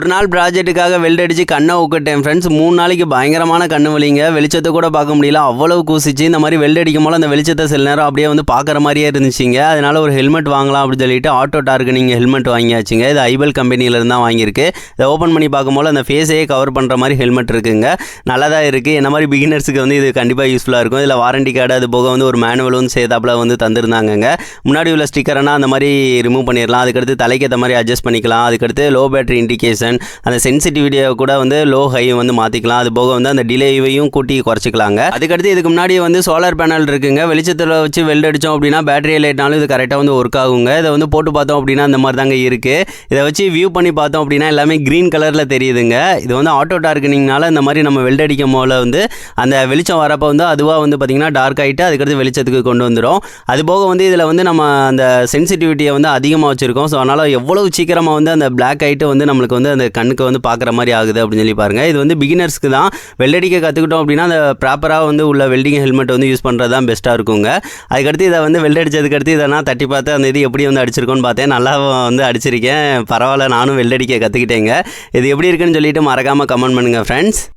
ஒரு நாள் ப்ராஜெக்ட்டுக்காக வெல்ட் அடிச்சு கண்ணை ஊக்கிட்டேன். ஃப்ரெண்ட்ஸ் மூணு நாளைக்கு பயங்கரமான கண்ணு வலிங்க. வெளிச்சத்தை கூட பார்க்க முடியல. அவ்வளவு கூசிச்சு. இந்த மாதிரி வெல்ட் அடிக்கும் போல அந்த வெளிச்சத்தை சில நேரம் அப்படியே வந்து பார்க்குற மாதிரியே இருந்துச்சுங்க. அதனால ஒரு ஹெல்மெட் வாங்கலாம் அப்படின்னு சொல்லிட்டு ஆட்டோ டார்க்கு நீங்கள் ஹெல்மெட் வாங்கியாச்சுங்க. இது ஐபல் கம்பெனியிலேருந்து தான் வாங்கியிருக்கு. இதை ஓப்பன் பண்ணி பார்க்கும்போது அந்த ஃபேஸையே கவர் பண்ணுற மாதிரி ஹெல்மெட் இருக்குங்க. நல்லா தான் இருக்குது என்ன மாதிரி பிகினர்ஸுக்கு வந்து இது கண்டிப்பாக யூஸ்ஃபுல்லாக இருக்கும். இதில் வாரண்டி கார்டு அது போக வந்து ஒரு மேனுவலும் சேர்த்தாப்பில் வந்து தந்திருந்தாங்கங்க. முன்னாடி உள்ள ஸ்டிக்கர்னால் அந்த மாதிரி ரிமூவ் பண்ணிடலாம் அதுக்கடுத்து தலைக்கேற்ற மாதிரி அட்ஜஸ்ட் பண்ணிக்கலாம். அதுக்கடுத்து லோ பேட்டரி இண்டிகேஷன் அந்த சென்சிட்டிவிட்டியை கூட வந்து லோ ஹை வந்து மாற்றிக்கலாம் அது போக வந்து அந்த டிலேவையும் கூட்டி குறைச்சிக்கலாங்க. அதுக்கடுத்து இதுக்கு முன்னாடி வந்து சோலார் பேனல் இருக்குங்க. வெளிச்சத்தில் வச்சு வெல்ட் அடித்தோம் அப்படின்னா பேட்டரி லைட்னாலும் இது கரெக்டாக வந்து ஒர்க் ஆகுங்க. இதை வந்து போட்டு பார்த்தோம் அப்படின்னா அந்த மாதிரி தாங்க இருக்குது இதை வச்சு வியூ பண்ணி பார்த்தோம் அப்படின்னா எல்லாமே க்ரீன் கலரில் தெரியுதுங்க. இது வந்து ஆட்டோ டார்க்கனிங்னால இந்த மாதிரி நம்ம வெல்ட் அடிக்கும் போல வந்து அந்த வெளிச்சம் வரப்போ வந்து அதுவாக வந்து பார்த்திங்கன்னா டார்க் ஆகிட்டு அதுக்கடுத்து வெளிச்சத்துக்கு கொண்டு வந்துடும் அது போக வந்து இதில் வந்து நம்ம அந்த சென்சிட்டிவிட்டியை வந்து அதிகமாக வச்சுருக்கோம். ஸோ அதனால் எவ்வளவு சீக்கிரமாக வந்து அந்த பிளாக் ஆகிட்டு வந்து நம்மளுக்கு வந்து அந்த கண்ணுக்கு வந்து பார்க்குற மாதிரி ஆகுது அப்படின்னு சொல்லி பாருங்கள் இது வந்து பிகினர்ஸ்க்கு தான். வெள்ளடிக்க கற்றுக்கிட்டோம் அப்படின்னா அந்த ப்ராப்பராக வந்து உள்ள வெல்டிங் ஹெல்மெட் வந்து யூஸ் பண்ணுறது தான் பெஸ்ட்டாக இருக்குங்க. அதுக்கடுத்து இதை வந்து வெள்ளடிச்சதுக்கு அடுத்து இதை நான் தட்டி பார்த்து அந்த இது எப்படி வந்து அடிச்சிருக்கோன்னு பார்த்தேன். நல்லா வந்து அடிச்சிருக்கேன். பரவாயில்ல நானும் வெள்ளடிக்க கற்றுக்கிட்டேங்க இது எப்படி இருக்குன்னு சொல்லிட்டு மறக்காமல் கமெண்ட் பண்ணுங்கள் ஃப்ரெண்ட்ஸ்